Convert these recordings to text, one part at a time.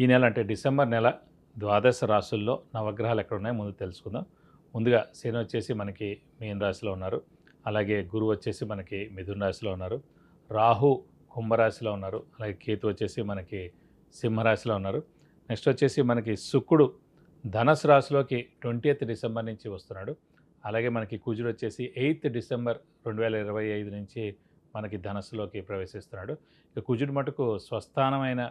ఈ నెల అంటే డిసెంబర్ నెల ద్వాదశ రాశుల్లో నవగ్రహాలు ఎక్కడ ఉన్నాయో ముందు తెలుసుకుందాం. ముందుగా శని వచ్చేసి మనకి మీన రాశిలో ఉన్నారు. అలాగే గురువు వచ్చేసి మనకి మిథున రాశిలో ఉన్నారు. రాహు కుంభరాశిలో ఉన్నారు. అలాగే కేతు వచ్చేసి మనకి సింహరాశిలో ఉన్నారు. నెక్స్ట్ వచ్చేసి మనకి శుక్రుడు ధనసు రాశిలోకి ట్వంటీ డిసెంబర్ నుంచి వస్తున్నాడు. అలాగే మనకి కుజుడు వచ్చేసి ఎయిత్ డిసెంబర్ రెండు వేల ఇరవై ఐదు నుంచి మనకి ధనస్సులోకి ప్రవేశిస్తున్నాడు. ఇక కుజుడు మటుకు స్వస్థానమైన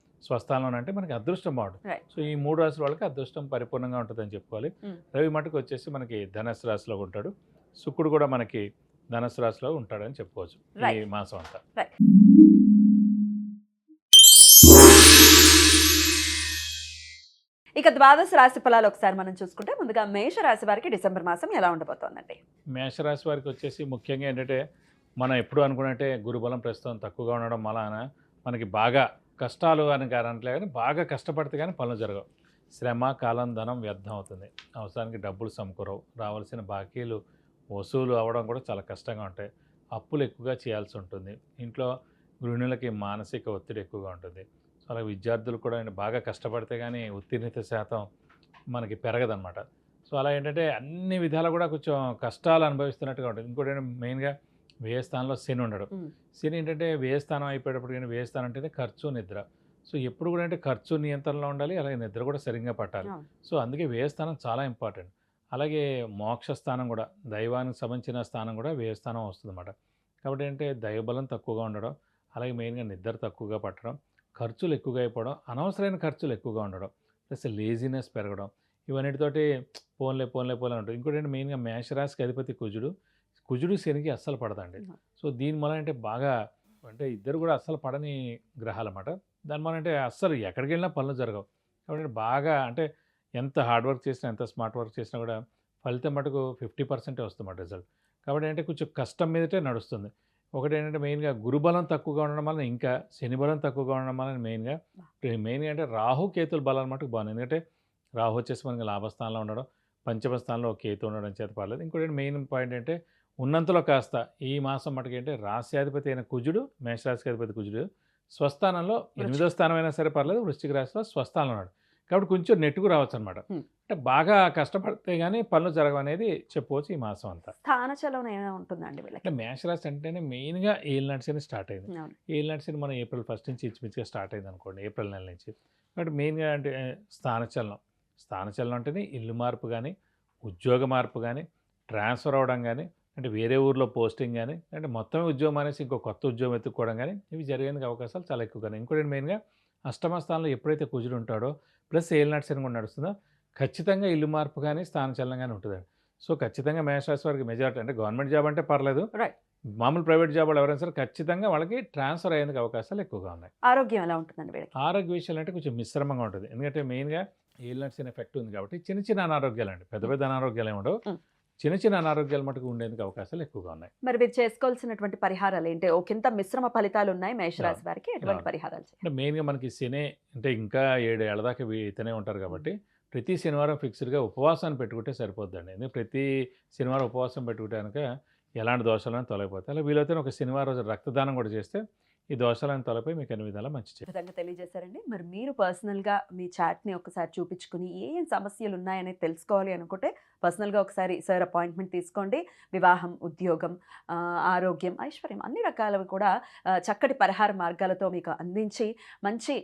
స్వస్థానంలో అంటే మనకి అదృష్టం బాగుంటుంది. సో ఈ మూడు రాశుల వాళ్ళకి అదృష్టం పరిపూర్ణంగా ఉంటుందని చెప్పుకోవాలి. Mm. రవి మటుకు వచ్చేసి మనకి ధనస్సు రాశిలో ఉంటాడు. శుక్రుడు కూడా మనకి ధనస్సు రాశిలో ఉంటాడని చెప్పుకోవచ్చు. ఈ. మాసం అంతా. ఇక ద్వాదశ రాశి ఫలాలు ఒకసారి మనం చూసుకుంటే ముందుగా మేష రాశి వారికి డిసెంబర్ మాసం ఎలా ఉండబోతోందండి? మేషరాశి వారికి వచ్చేసి ముఖ్యంగా ఏంటంటే మనం ఎప్పుడు అనుకున్నట్టే గురుబలం ప్రస్తుతం తక్కువగా ఉండడం వలన మనకి బాగా కష్టాలు అని కారణట్లే కానీ బాగా కష్టపడితే కానీ పనులు జరగవు. శ్రమ కాలం ధనం వ్యర్థం అవుతుంది. అవసరానికి డబ్బులు సమకూరవు. రావాల్సిన బాకీలు వసూలు అవ్వడం కూడా చాలా కష్టంగా ఉంటాయి. అప్పులు ఎక్కువగా చేయాల్సి ఉంటుంది. ఇంట్లో గృహిణులకి మానసిక ఒత్తిడి ఎక్కువగా ఉంటుంది. సో అలా విద్యార్థులు కూడా బాగా కష్టపడితే కానీ ఉత్తీర్ణత శాతం మనకి పెరగదన్నమాట. సో అలా ఏంటంటే అన్ని విధాలు కూడా కొంచెం కష్టాలు అనుభవిస్తున్నట్టుగా ఉంటుంది. ఇంకోటి మెయిన్గా వ్యయ స్థానంలో శని ఉండడం. శని ఏంటంటే వ్యయ స్థానం అయిపోయేటప్పుడు కానీ వ్యయ స్థానం అంటేనే ఖర్చు నిద్ర. సో ఎప్పుడు కూడా అంటే ఖర్చు నియంత్రణలో ఉండాలి అలాగే నిద్ర కూడా సరిగ్గా పట్టాలి. సో అందుకే వ్యయ స్థానం చాలా ఇంపార్టెంట్. అలాగే మోక్ష స్థానం కూడా దైవానికి సంబంధించిన స్థానం కూడా వ్యయ స్థానం వస్తుందన్నమాట. కాబట్టి ఏంటంటే దైవబలం తక్కువగా ఉండడం అలాగే మెయిన్గా నిద్ర తక్కువగా పట్టడం ఖర్చులు ఎక్కువగా అయిపోవడం అనవసరమైన ఖర్చులు ఎక్కువగా ఉండడం ప్లస్ లేజినెస్ పెరగడం ఇవన్నిటితోటి పోన్లే పోన్లే పోన్లే ఉంటుంది ఇంకోటి మెయిన్గా మేషరాశికి అధిపతి కుజుడు కుజుడు శనికి అస్సలు పడదండి. సో దీని వల్ల అంటే బాగా అంటే ఇద్దరు కూడా అస్సలు పడని గ్రహాలు అన్నమాట దాని వల్ల అంటే అస్సలు ఎక్కడికి వెళ్ళినా పనులు జరగవు. కాబట్టి బాగా అంటే ఎంత హార్డ్ వర్క్ చేసినా ఎంత స్మార్ట్ వర్క్ చేసినా కూడా ఫలితం మటుకు ఫిఫ్టీ పర్సెంటే వస్తుంది రిజల్ట్. కాబట్టి అంటే కొంచెం కష్టం మీదటే నడుస్తుంది. ఒకటి ఏంటంటే మెయిన్గా గురుబలం తక్కువగా ఉండడం వల్ల ఇంకా శని బలం తక్కువగా ఉండడం వల్ల మెయిన్గా మెయిన్గా అంటే రాహు కేతుల బలం మటుకు బాగుంది ఎందుకంటే రాహు వచ్చేసి మనకి లాభస్థానంలో ఉండడం పంచమ స్థానంలో కేతు ఉండడం చేత పర్లేదు. ఇంకోటి మెయిన్ పాయింట్ అంటే ఉన్నంతలో కాస్త ఈ మాసం మటుకు ఏంటంటే రాశ్యాధిపతి అయిన కుజుడు మేషరాశికి అధిపతి కుజుడు స్వస్థానంలో ఎనిమిదో స్థానం అయినా సరే పర్లేదు వృశ్చిక రాశిలో స్వస్థానంలో ఉన్నాడు. కాబట్టి కొంచెం నెట్టుకు రావచ్చు అనమాట. అంటే బాగా కష్టపడితే కానీ పనులు జరగవనేది చెప్పవచ్చు ఈ మాసం అంతా. స్థాన చలనం ఏమైనా ఉంటుందండి అంటే మేషరాశి అంటేనే మెయిన్గా ఏల్ నడిచిన స్టార్ట్ అయింది. ఏల్ నడిచిన మనం ఏప్రిల్ ఫస్ట్ నుంచి ఇంచుమించుగా స్టార్ట్ అయింది అనుకోండి ఏప్రిల్ నెల నుంచి. కాబట్టి మెయిన్గా అంటే స్థానచలనం స్థానచలనం అంటేనే ఇల్లు మార్పు కానీ ఉద్యోగ మార్పు కానీ ట్రాన్స్ఫర్ అవ్వడం కానీ అంటే వేరే ఊర్లో పోస్టింగ్ కానీ అంటే మొత్తం ఉద్యోగం అనేసి ఇంకో కొత్త ఉద్యోగం ఎత్తుక్కోవడం కానీ ఇవి జరిగేందుకు అవకాశాలు చాలా ఎక్కువగా ఇంకోటి మెయిన్గా అష్టమ స్థానంలో ఎప్పుడైతే కుజుడు ఉంటాడో ప్లస్ ఏల్ నడిచిన కూడా నడుస్తుందో ఖచ్చితంగా ఇల్లు మార్పు కానీ స్థానచలనం కానీ ఉంటుందండి సో ఖచ్చితంగా మేషరాశి వారికి మెజారిటీ అంటే గవర్నమెంట్ జాబ్ అంటే పర్లేదు. మామూలు ప్రైవేట్ జాబ్ వాళ్ళు ఎవరైనా సరే ఖచ్చితంగా వాళ్ళకి ట్రాన్స్ఫర్ అయ్యేందుకు అవకాశాలు ఎక్కువగా ఉన్నాయి. ఆరోగ్యం ఎలా ఉంటుందండి ఆరోగ్య విషయాలు అంటే కొంచెం మిశ్రమంగా ఉంటుంది. ఎందుకంటే మెయిన్గా ఏలినట్స్ ఎఫెక్ట్ ఉంది కాబట్టి చిన్న చిన్న అనారోగ్యాలు అండి పెద్ద పెద్ద అనారోగ్యాలు ఏమి ఉండవు. చిన్న చిన్న అనారోగ్యాలు మటుకు ఉండేందుకు అవకాశాలు ఎక్కువగా ఉన్నాయి. మరి మీరు చేసుకోవాల్సినటువంటి పరిహారాలు ఏంటి? ఒకంత మిశ్రమ ఫలితాలు ఉన్నాయి మేషరాశి. వారికి ఎటువంటి. పరిహారాలు అంటే మెయిన్గా మనకి శని అంటే ఇంకా ఏడు ఏళ్ళ దాకా వీ- ఇతనే ఉంటారు కాబట్టి ప్రతి శనివారం ఫిక్స్డ్గా ఉపవాసాన్ని పెట్టుకుంటే సరిపోద్దండి. ఎందుకంటే ప్రతి శనివారం ఉపవాసం పెట్టుకుంటే కనుక ఎలాంటి దోషాలను తొలగిపోతాయి. అలా వీలైతే ఒక శనివారం రోజు రక్తదానం కూడా చేస్తే ఈ దోషాలను తొలపై మీకు అన్ని విధాలా మంచి విధంగా తెలియజేశారండి. మరి మీరు పర్సనల్గా మీ చాట్ని ఒకసారి చూపించుకుని ఏ ఏం సమస్యలు ఉన్నాయని తెలుసుకోవాలి అనుకుంటే పర్సనల్గా ఒకసారి సార్ అపాయింట్మెంట్ తీసుకోండి. వివాహం ఉద్యోగం ఆరోగ్యం ఐశ్వర్యం అన్ని రకాలవి కూడా చక్కటి పరిహార మార్గాలతో మీకు అందించి మంచి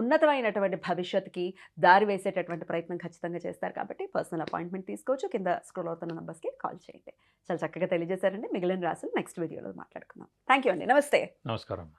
ఉన్నతమైనటువంటి భవిష్యత్తుకి దారి వేసేటటువంటి ప్రయత్నం ఖచ్చితంగా చేస్తారు కాబట్టి పర్సనల్ అపాయింట్మెంట్ తీసుకోవచ్చు. కింద స్క్రోల్ అవుతున్న నంబర్స్కి కాల్ చేయండి. చాలా చక్కగా తెలియజేశారండి. మిగిలిన రాసులు నెక్స్ట్ వీడియోలో మాట్లాడుకుందాం. థ్యాంక్ యూ అండి. నమస్తే. నమస్కారం.